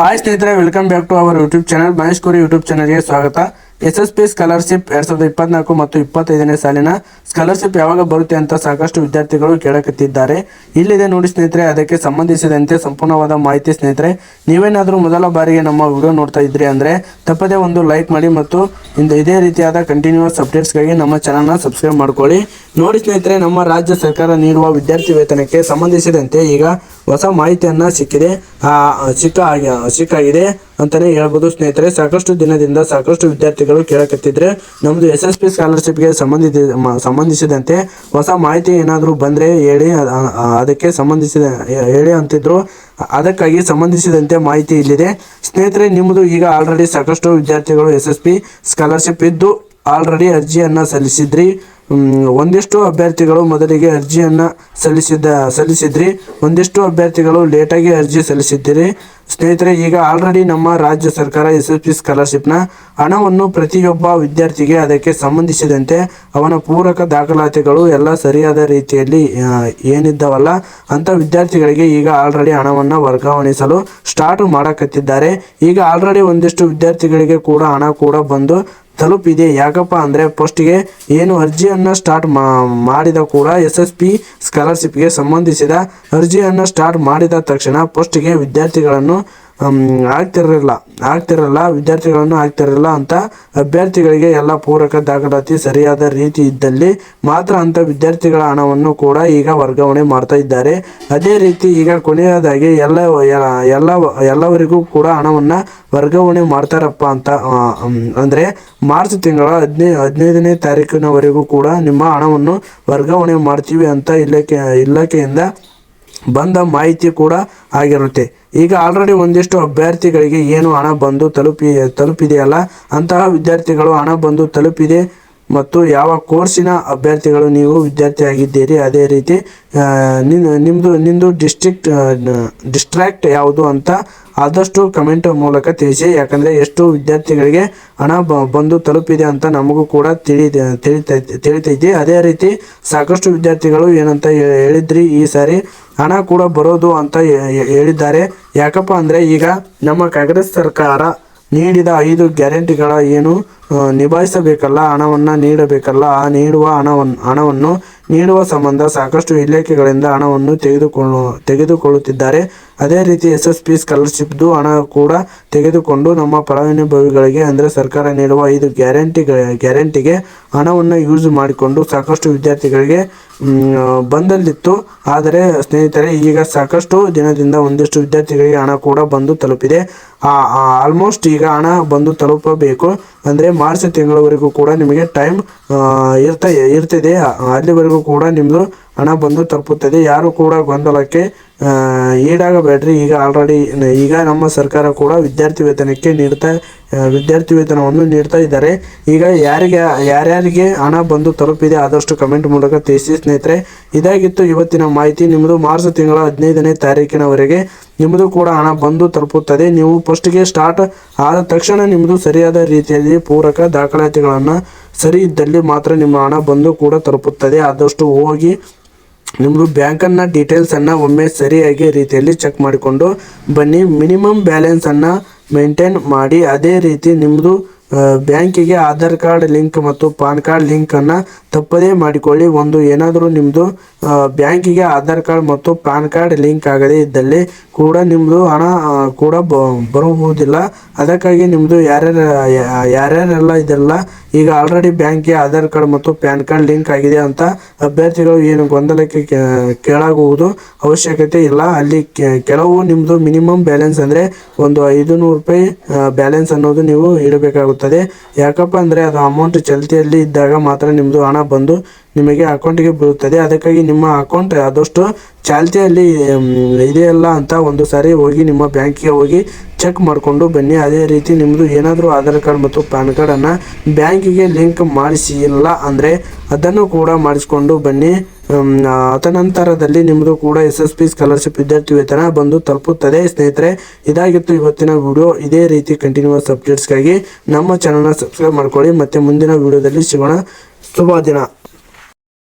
Hi ಸ್ನೇಹಿತರೆ welcome back to our YouTube channel Mahesh Kori YouTube ಚಾನಲ್ಗೆ ಸ್ವಾಗತ. S S P scholarship ಎರಡ್ ಸಾವಿರದ ಇಪ್ಪತ್ನಾಲ್ಕು ಮತ್ತು ಇಪ್ಪತ್ತೈದನೇ ಸಾಲಿನ ಸ್ಕಾಲರ್ಶಿಪ್ ಯಾವಾಗ ಬರುತ್ತೆ ಅಂತ ಸಾಕಷ್ಟು ವಿದ್ಯಾರ್ಥಿಗಳು ಕೇಳಕತ್ತಿದ್ದಾರೆ. ಇಲ್ಲಿದೆ ನೋಡಿ ಸ್ನೇಹಿತರೆ, ಅದಕ್ಕೆ ಸಂಬಂಧಿಸಿದಂತೆ ಸಂಪೂರ್ಣವಾದ ಮಾಹಿತಿ ಸ್ನೇಹಿತರೆ. ನೀವೇನಾದರೂ ಮೊದಲ ಬಾರಿಗೆ ನಮ್ಮ ವಿಡಿಯೋ ನೋಡ್ತಾ ಇದ್ರಿ ಅಂದ್ರೆ ತಪ್ಪದೇ ಒಂದು ಲೈಕ್ ಮಾಡಿ ಮತ್ತು ಇಂದ ರೀತಿಯಾದ ಕಂಟಿನ್ಯೂಸ್ ಅಪ್ಡೇಟ್ಸ್ಗಾಗಿ ನಮ್ಮ ಚಾನಲ್ನ ಸಬ್ಸ್ಕ್ರೈಬ್ ಮಾಡ್ಕೊಳ್ಳಿ. ನೋಡಿ ಸ್ನೇಹಿತರೆ, ನಮ್ಮ ರಾಜ್ಯ ಸರ್ಕಾರ ನೀಡುವ ವಿದ್ಯಾರ್ಥಿ ವೇತನಕ್ಕೆ ಸಂಬಂಧಿಸಿದಂತೆ ಈಗ ಹೊಸ ಮಾಹಿತಿಯನ್ನ ಸಿಕ್ಕಿದೆ. ಸಿಕ್ಕ, ಸಿಕ್ಕಾಗಿದೆ. ಅಂತಾನೆ ಹೇಳ್ಬೋದು. ಸ್ನೇಹಿತರೆ, ಸಾಕಷ್ಟು ದಿನದಿಂದ ಸಾಕಷ್ಟು ವಿದ್ಯಾರ್ಥಿಗಳು ಕೇಳಕತ್ತಿದ್ರೆ ನಮ್ದು ಎಸ್ ಎಸ್ ಪಿ ಸ್ಕಾಲರ್ಶಿಪ್ಗೆ ಸಂಬಂಧಿತ ಸಂಬಂಧಿಸಿದಂತೆ ಹೊಸ ಮಾಹಿತಿ ಏನಾದರೂ ಬಂದರೆ ಹೇಳಿ ಅದಕ್ಕೆ ಸಂಬಂಧಿಸಿದ, ಹೇಳಿ ಅಂತಿದ್ರು. ಅದಕ್ಕಾಗಿ ಸಂಬಂಧಿಸಿದಂತೆ ಮಾಹಿತಿ ಇಲ್ಲಿದೆ. ಸ್ನೇಹಿತರೆ ನಿಮ್ಮದು ಈಗ ಆಲ್ರೆಡಿ ಸಾಕಷ್ಟು ವಿದ್ಯಾರ್ಥಿಗಳು ಎಸ್ ಎಸ್ ಪಿ ಸ್ಕಾಲರ್ಶಿಪ್ ಇದ್ದು ಆಲ್ರೆಡಿ ಅರ್ಜಿಯನ್ನು ಸಲ್ಲಿಸಿದ್ರಿ. ಒಂದಿಷ್ಟು ಅಭ್ಯರ್ಥಿಗಳು ಮೊದಲಿಗೆ ಅರ್ಜಿಯನ್ನು ಸಲ್ಲಿಸಿದ ಸಲ್ಲಿಸಿದ್ರಿ. ಒಂದಿಷ್ಟು ಅಭ್ಯರ್ಥಿಗಳು ಲೇಟಾಗಿ ಅರ್ಜಿ ಸಲ್ಲಿಸಿದ್ದೀರಿ. ಸ್ನೇಹಿತರೆ, ಈಗ ಆಲ್ರೆಡಿ ನಮ್ಮ ರಾಜ್ಯ ಸರ್ಕಾರ ಎಸ್ ಎಸ್ ಪಿ ಸ್ಕಾಲರ್ಶಿಪ್ನ ಹಣವನ್ನು ಪ್ರತಿಯೊಬ್ಬ ವಿದ್ಯಾರ್ಥಿಗೆ ಅದಕ್ಕೆ ಸಂಬಂಧಿಸಿದಂತೆ ಅವನ ಪೂರಕ ದಾಖಲಾತಿಗಳು ಎಲ್ಲ ಸರಿಯಾದ ರೀತಿಯಲ್ಲಿ ಏನಿದ್ದವಲ್ಲ, ಅಂತ ವಿದ್ಯಾರ್ಥಿಗಳಿಗೆ ಈಗ ಆಲ್ರೆಡಿ ಹಣವನ್ನು ವರ್ಗಾವಣಿಸಲು ಸ್ಟಾರ್ಟ್ ಮಾಡಕತ್ತಿದ್ದಾರೆ. ಈಗ ಆಲ್ರೆಡಿ ಒಂದಿಷ್ಟು ವಿದ್ಯಾರ್ಥಿಗಳಿಗೆ ಕೂಡ ಹಣ ಕೂಡ ಬಂದು ತಲುಪಿದೆ. ಯಾಕಪ್ಪ ಅಂದರೆ ಫಸ್ಟ್ಗೆ ಏನು ಅರ್ಜಿಯನ್ನು ಸ್ಟಾರ್ಟ್ ಮಾಡಿದ ಕೂಡ ಎಸ್ ಎಸ್ ಪಿ ಸ್ಕಾಲರ್ಶಿಪ್ಗೆ ಸಂಬಂಧಿಸಿದ ಅರ್ಜಿಯನ್ನು ಸ್ಟಾರ್ಟ್ ಮಾಡಿದ ತಕ್ಷಣ ಫಸ್ಟ್ಗೆ ವಿದ್ಯಾರ್ಥಿಗಳನ್ನು ಆಗ್ತಿರಲಿಲ್ಲ. ಆಗ್ತಿರಲ್ಲ ವಿದ್ಯಾರ್ಥಿಗಳನ್ನು ಆಗ್ತಿರಲಿಲ್ಲ ಅಂತ ಅಭ್ಯರ್ಥಿಗಳಿಗೆ ಎಲ್ಲ ಪೂರಕ ದಾಖಲಾತಿ ಸರಿಯಾದ ರೀತಿ ಇದ್ದಲ್ಲಿ ಮಾತ್ರ ಅಂತ ವಿದ್ಯಾರ್ಥಿಗಳ ಹಣವನ್ನು ಕೂಡ ಈಗ ವರ್ಗಾವಣೆ ಮಾಡ್ತಾ ಇದ್ದಾರೆ. ಅದೇ ರೀತಿ ಈಗ ಕೊನೆಯದಾಗಿ ಎಲ್ಲ ಎಲ್ಲ ಎಲ್ಲವರಿಗೂ ಕೂಡ ಹಣವನ್ನು ವರ್ಗಾವಣೆ ಮಾಡ್ತಾರಪ್ಪ ಅಂತ ಅಂದರೆ ಮಾರ್ಚ್ ತಿಂಗಳ ಹದಿನೈ, ಹದಿನೈದನೇ ತಾರೀಕಿನವರೆಗೂ ಕೂಡ ನಿಮ್ಮ ಹಣವನ್ನು ವರ್ಗಾವಣೆ ಮಾಡ್ತೀವಿ ಅಂತ ಇಲಾಖೆ, ಇಲಾಖೆಯಿಂದ ಬಂದ ಮಾಹಿತಿ ಕೂಡ ಆಗಿರುತ್ತೆ. ಈಗ ಆಲ್ರೆಡಿ ಒಂದಿಷ್ಟು ಅಭ್ಯರ್ಥಿಗಳಿಗೆ ಏನು ಹಣ ಬಂದು ತಲುಪಿ, ತಲುಪಿದೆಯಲ್ಲ, ಅಂತಹ ವಿದ್ಯಾರ್ಥಿಗಳು ಹಣ ಬಂದು ತಲುಪಿದೆ. ಮತ್ತು ಯಾವ ಕೋರ್ಸಿನ ಅಭ್ಯರ್ಥಿಗಳು ನೀವು ವಿದ್ಯಾರ್ಥಿಯಾಗಿದ್ದೀರಿ, ಅದೇ ರೀತಿ ನಿಮ್ಮದು ನಿಮ್ಮದು ಡಿಸ್ಟ್ರಿಕ್ಟ್ ಡಿಸ್ಟ್ರಾಕ್ಟ್ ಯಾವುದು ಅಂತ ಆದಷ್ಟು ಕಮೆಂಟ್ ಮೂಲಕ ತಿಳಿಸಿ. ಯಾಕಂದರೆ ಎಷ್ಟು ವಿದ್ಯಾರ್ಥಿಗಳಿಗೆ ಹಣ ಬಂದು ತಲುಪಿದೆ ಅಂತ ನಮಗೂ ಕೂಡ ತಿಳಿ ತಿಳಿತೈತಿ ತಿಳಿತೈತಿ. ಅದೇ ರೀತಿ ಸಾಕಷ್ಟು ವಿದ್ಯಾರ್ಥಿಗಳು ಏನಂತ ಹೇಳಿದ್ರಿ ಈ ಸಾರಿ, ಹಣ ಕೂಡ ಬರೋದು ಅಂತ ಹೇಳಿದ್ದಾರೆ. ಯಾಕಪ್ಪ ಅಂದರೆ ಈಗ ನಮ್ಮ ಕಾಂಗ್ರೆಸ್ ಸರ್ಕಾರ ನೀಡಿದ ಐದು ಗ್ಯಾರಂಟಿಗಳ ಏನು ನಿಭಾಯಿಸಬೇಕಲ್ಲ ಹಣವನ್ನು ನೀಡಬೇಕಲ್ಲ ಆ ನೀಡುವ ಹಣವನ್ನು ಹಣವನ್ನು ನೀಡುವ ಸಂಬಂಧ ಸಾಕಷ್ಟು ಇಲಾಖೆಗಳಿಂದ ಹಣವನ್ನು ತೆಗೆದುಕೊಳ್ಳು, ತೆಗೆದುಕೊಳ್ಳುತ್ತಿದ್ದಾರೆ. ಅದೇ ರೀತಿ ಎಸ್ ಎಸ್ ಪಿ ಸ್ಕಾಲರ್ಶಿಪ್ದು ಹಣ ಕೂಡ ತೆಗೆದುಕೊಂಡು ನಮ್ಮ ಫಲಾನುಭವಿಗಳಿಗೆ, ಅಂದರೆ ಸರ್ಕಾರ ನೀಡುವ ಐದು ಗ್ಯಾರಂಟಿ, ಗ್ಯಾರಂಟಿಗೆ ಹಣವನ್ನು ಯೂಸ್ ಮಾಡಿಕೊಂಡು ಸಾಕಷ್ಟು ವಿದ್ಯಾರ್ಥಿಗಳಿಗೆ ಬಂದಲ್ಲಿತ್ತು. ಆದರೆ ಸ್ನೇಹಿತರೆ, ಈಗ ಸಾಕಷ್ಟು ದಿನದಿಂದ ಒಂದಿಷ್ಟು ವಿದ್ಯಾರ್ಥಿಗಳಿಗೆ ಹಣ ಕೂಡ ಬಂದು ತಲುಪಿದೆ. ಆಲ್ಮೋಸ್ಟ್ ಈಗ ಹಣ ಬಂದು ತಲುಪಬೇಕು. ಅಂದರೆ ಮಾರ್ಚ್ ತಿಂಗಳವರೆಗೂ ಕೂಡ ನಿಮಗೆ ಟೈಮ್ ಇರ್ತ, ಇರ್ತಿದೆ. ಆ- ಅಲ್ಲಿವರೆಗೂ ಕೂಡ ನಿಮ್ಮದು ಹಣ ಬಂದು ತಲುಪುತ್ತದೆ. ಯಾರು ಕೂಡ ಗೊಂದಲಕ್ಕೆ ಈಡಾಗಬೇಡ್ರಿ. ಈಗ ಆಲ್ರೆಡಿ ಈಗ ನಮ್ಮ ಸರ್ಕಾರ ಕೂಡ ವಿದ್ಯಾರ್ಥಿ ವೇತನಕ್ಕೆ ನೀಡ್ತಾ ವಿದ್ಯಾರ್ಥಿ ವೇತನವನ್ನು ನೀಡ್ತಾ ಇದ್ದಾರೆ. ಈಗ ಯಾರಿಗೆ, ಯಾರ್ಯಾರಿಗೆ ಹಣ ಬಂದು ತಲುಪಿದೆ ಆದಷ್ಟು ಕಮೆಂಟ್ ಮೂಲಕ ತಿಳಿಸಿ ಸ್ನೇಹಿತರೆ. ಇದಾಗಿತ್ತು ಇವತ್ತಿನ ಮಾಹಿತಿ. ನಿಮ್ಮದು ಮಾರ್ಚ್ ತಿಂಗಳ ಹದಿನೈದನೇ ತಾರೀಕಿನವರೆಗೆ ನಿಮ್ಮದು ಕೂಡ ಹಣ ಬಂದು ತಲುಪುತ್ತದೆ. ನೀವು ಫಸ್ಟ್ಗೆ ಸ್ಟಾರ್ಟ್ ಆದ ತಕ್ಷಣ ನಿಮ್ಮದು ಸರಿಯಾದ ರೀತಿಯಲ್ಲಿ ಪೂರಕ ದಾಖಲಾತಿಗಳನ್ನು ಸರಿ ಇದ್ದಲ್ಲಿ ಮಾತ್ರ ನಿಮ್ಮ ಹಣ ಬಂದು ಕೂಡ ತಲುಪುತ್ತದೆ. ಆದಷ್ಟು ಹೋಗಿ ನಿಮ್ಮದು ಬ್ಯಾಂಕನ್ನು ಡೀಟೇಲ್ಸನ್ನು ಒಮ್ಮೆ ಸರಿಯಾಗಿ ರೀತಿಯಲ್ಲಿ ಚೆಕ್ ಮಾಡಿಕೊಂಡು ಬನ್ನಿ. ಮಿನಿಮಮ್ ಬ್ಯಾಲೆನ್ಸನ್ನು ಮೇಂಟೈನ್ ಮಾಡಿ ಅದೇ ರೀತಿ ನಿಮ್ಮದು ಬ್ಯಾಂಕಿಗೆ ಆಧಾರ್ ಕಾರ್ಡ್ ಲಿಂಕ್ ಮತ್ತು ಪಾನ್ ಕಾರ್ಡ್ ಲಿಂಕನ್ನು ತಪ್ಪದೇ ಮಾಡಿಕೊಳ್ಳಿ. ಒಂದು ಏನಾದರೂ ನಿಮ್ಮದು ಬ್ಯಾಂಕಿಗೆ ಆಧಾರ್ ಕಾರ್ಡ್ ಮತ್ತು ಪ್ಯಾನ್ ಕಾರ್ಡ್ ಲಿಂಕ್ ಆಗದೇ ಇದ್ದಲ್ಲಿ ಕೂಡ ನಿಮ್ಮದು ಹಣ ಕೂಡ ಬರುವುದಿಲ್ಲ. ಅದಕ್ಕಾಗಿ ನಿಮ್ಮದು ಯಾರ್ಯಾರ, ಯಾರ್ಯಾರೆಲ್ಲ ಇದೆಲ್ಲ, ಈಗ ಆಲ್ರೆಡಿ ಬ್ಯಾಂಕಿಗೆ ಆಧಾರ್ ಕಾರ್ಡ್ ಮತ್ತು ಪ್ಯಾನ್ ಕಾರ್ಡ್ ಲಿಂಕ್ ಆಗಿದೆ ಅಂತ ಅಭ್ಯರ್ಥಿಗಳು ಏನು ಗೊಂದಲಕ್ಕೆ ಕೇಳಾಗುವುದು ಅವಶ್ಯಕತೆ ಇಲ್ಲ. ಅಲ್ಲಿ ಕೆಲವು ನಿಮ್ಮದು ಮಿನಿಮಮ್ ಬ್ಯಾಲೆನ್ಸ್ ಅಂದರೆ ಒಂದು ಐದು ನೂರು ರೂಪಾಯಿ ಬ್ಯಾಲೆನ್ಸ್ ಅನ್ನೋದು ನೀವು ಇಡಬೇಕಾಗುತ್ತದೆ. ಯಾಕಪ್ಪ ಅಂದರೆ ಅದು ಅಮೌಂಟ್ ಚಲ್ತಿಯಲ್ಲಿ ಇದ್ದಾಗ ಮಾತ್ರ ನಿಮ್ಮದು ಹಣ ಬಂದು ನಿಮಗೆ ಅಕೌಂಟಿಗೆ ಬೀಳುತ್ತದೆ. ಅದಕ್ಕಾಗಿ ನಿಮ್ಮ ಅಕೌಂಟ್ ಆದಷ್ಟು ಚಾಲ್ತಿಯಲ್ಲಿ ಇದೆಯಲ್ಲ ಅಂತ ಒಂದು ಸಾರಿ ಹೋಗಿ ನಿಮ್ಮ ಬ್ಯಾಂಕಿಗೆ ಹೋಗಿ ಚೆಕ್ ಮಾಡಿಕೊಂಡು ಬನ್ನಿ. ಅದೇ ರೀತಿ ನಿಮ್ಮದು ಏನಾದರೂ ಆಧಾರ್ ಕಾರ್ಡ್ ಮತ್ತು ಪ್ಯಾನ್ ಕಾರ್ಡನ್ನು ಬ್ಯಾಂಕಿಗೆ ಲಿಂಕ್ ಮಾಡಿಸಿಲ್ಲ ಅಂದರೆ ಅದನ್ನು ಕೂಡ ಮಾಡಿಸ್ಕೊಂಡು ಬನ್ನಿ. ಅತನಂತರದಲ್ಲಿ ನಿಮ್ಮದು ಕೂಡ ಎಸ್ ಎಸ್ ಪಿ ಸ್ಕಾಲರ್ಶಿಪ್ ವಿದ್ಯಾರ್ಥಿ ವೇತನ ಬಂದು ತಲುಪುತ್ತದೆ. ಸ್ನೇಹಿತರೆ, ಇದಾಗಿತ್ತು ಇವತ್ತಿನ ವಿಡಿಯೋ ಇದೇ ರೀತಿ ಕಂಟಿನ್ಯೂಸ್ ಅಪ್ಡೇಟ್ಸ್ಗಾಗಿ ನಮ್ಮ ಚಾನಲ್ನ ಸಬ್ಸ್ಕ್ರೈಬ್ ಮಾಡ್ಕೊಳ್ಳಿ. ಮತ್ತೆ ಮುಂದಿನ ವಿಡಿಯೋದಲ್ಲಿ ಸಿಗೋಣ. 做不到了